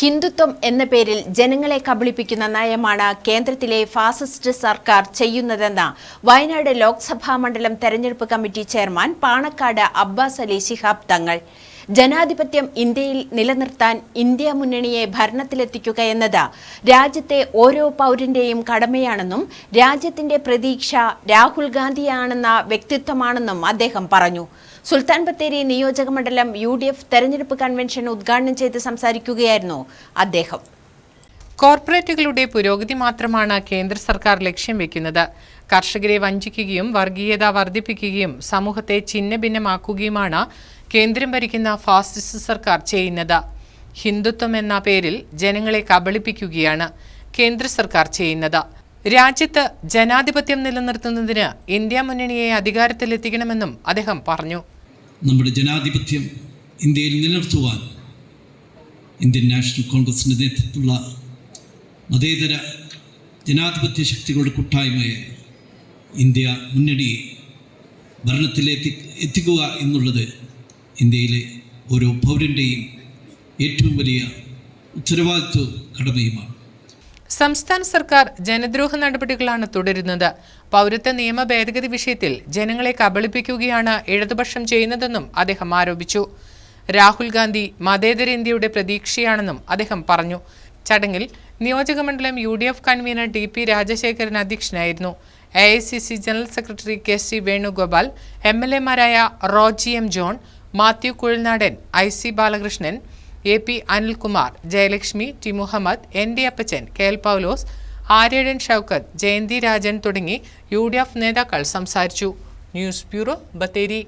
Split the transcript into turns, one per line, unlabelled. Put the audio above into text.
ഹിന്ദുത്വം എന്ന പേരിൽ ജനങ്ങളെ കബളിപ്പിക്കുന്ന നയമാണ് കേന്ദ്രത്തിലെ ഫാസിസ്റ്റ് സർക്കാർ ചെയ്യുന്നതെന്ന് വയനാട് ലോക്സഭാ മണ്ഡലം തെരഞ്ഞെടുപ്പ് കമ്മിറ്റി ചെയർമാൻ പാണക്കാട് അബ്ബാസ് അലി ശിഹാബ് തങ്ങൾ. ജനാധിപത്യം ഇന്ത്യയിൽ നിലനിർത്താൻ ഇന്ത്യ മുന്നണിയെ ഭരണത്തിലെത്തിക്കുക എന്നത് രാജ്യത്തെ ഓരോ പൗരന്റെയും കടമയാണെന്നും രാജ്യത്തിന്റെ പ്രതീക്ഷ രാഹുൽ ഗാന്ധിയാണെന്ന വ്യക്തിത്വമാണെന്നും അദ്ദേഹം പറഞ്ഞു. സുൽത്താൻ ബത്തേരി നിയോജക മണ്ഡലം യു ഡി എഫ് തെരഞ്ഞെടുപ്പ് കൺവെൻഷൻ ഉദ്ഘാടനം ചെയ്ത് സംസാരിക്കുകയായിരുന്നു അദ്ദേഹം.
കോർപ്പറേറ്റുകളുടെ പുരോഗതി മാത്രമാണ് കേന്ദ്ര സർക്കാർ ലക്ഷ്യം വെക്കുന്നത്. കർഷകരെ വഞ്ചിക്കുകയും വർഗീയത വർദ്ധിപ്പിക്കുകയും സമൂഹത്തെ ഛിന്നഭിന്നമാക്കുകയുമാണ് കേന്ദ്രം ഭരിക്കുന്ന ഫാസിസ്റ്റ് സർക്കാർ ചെയ്യുന്നത്. ഹിന്ദുത്വം എന്ന പേരിൽ ജനങ്ങളെ കബളിപ്പിക്കുകയാണ് കേന്ദ്ര സർക്കാർ ചെയ്യുന്നത്. രാജ്യത്ത് ജനാധിപത്യം നിലനിർത്തുന്നതിന് ഇന്ത്യ മുന്നണിയെ അധികാരത്തിലെത്തിക്കണമെന്നും അദ്ദേഹം പറഞ്ഞു.
നമ്മുടെ ജനാധിപത്യം ഇന്ത്യയിൽ നിലനിർത്തുവാൻ ഇന്ത്യൻ നാഷണൽ കോൺഗ്രസിന്റെ നേതൃത്വത്തിലുള്ള മതേതര ജനാധിപത്യ ശക്തികളുടെ കൂട്ടായ്മയെ ഇന്ത്യ മുന്നണിയെ ഭരണത്തിലെത്തി എത്തിക്കുക എന്നുള്ളത് ഇന്ത്യയിലെ ഓരോ പൗരന്റെയും ഏറ്റവും വലിയ ഉത്തരവാദിത്വ കടമയുമാണ്.
സംസ്ഥാന സർക്കാർ ജനദ്രോഹ നടപടികളാണ് തുടരുന്നത്. പൗരത്വ നിയമ ഭേദഗതി വിഷയത്തിൽ ജനങ്ങളെ കബളിപ്പിക്കുകയാണ് ഇടതുപക്ഷം ചെയ്യുന്നതെന്നും അദ്ദേഹം ആരോപിച്ചു. രാഹുൽ ഗാന്ധി മതേതര ഇന്ത്യയുടെ പ്രതീക്ഷയാണെന്നും അദ്ദേഹം പറഞ്ഞു. ചടങ്ങിൽ നിയോജകമണ്ഡലം U D F convener T P Rajasekharan അധ്യക്ഷനായിരുന്നു. A I C C general secretary K C Venugopal M L എമാരായ Roji M John Mathew Kuzhalnadan I C Balakrishnan A P Anilkumar Jayalakshmi T Muhammed N D Appachan K L Paulose Aryadan Shoukath Jayanthi Rajan തുടങ്ങി U D F നേതാക്കൾ സംസാരിച്ചു. News bureau Bathery.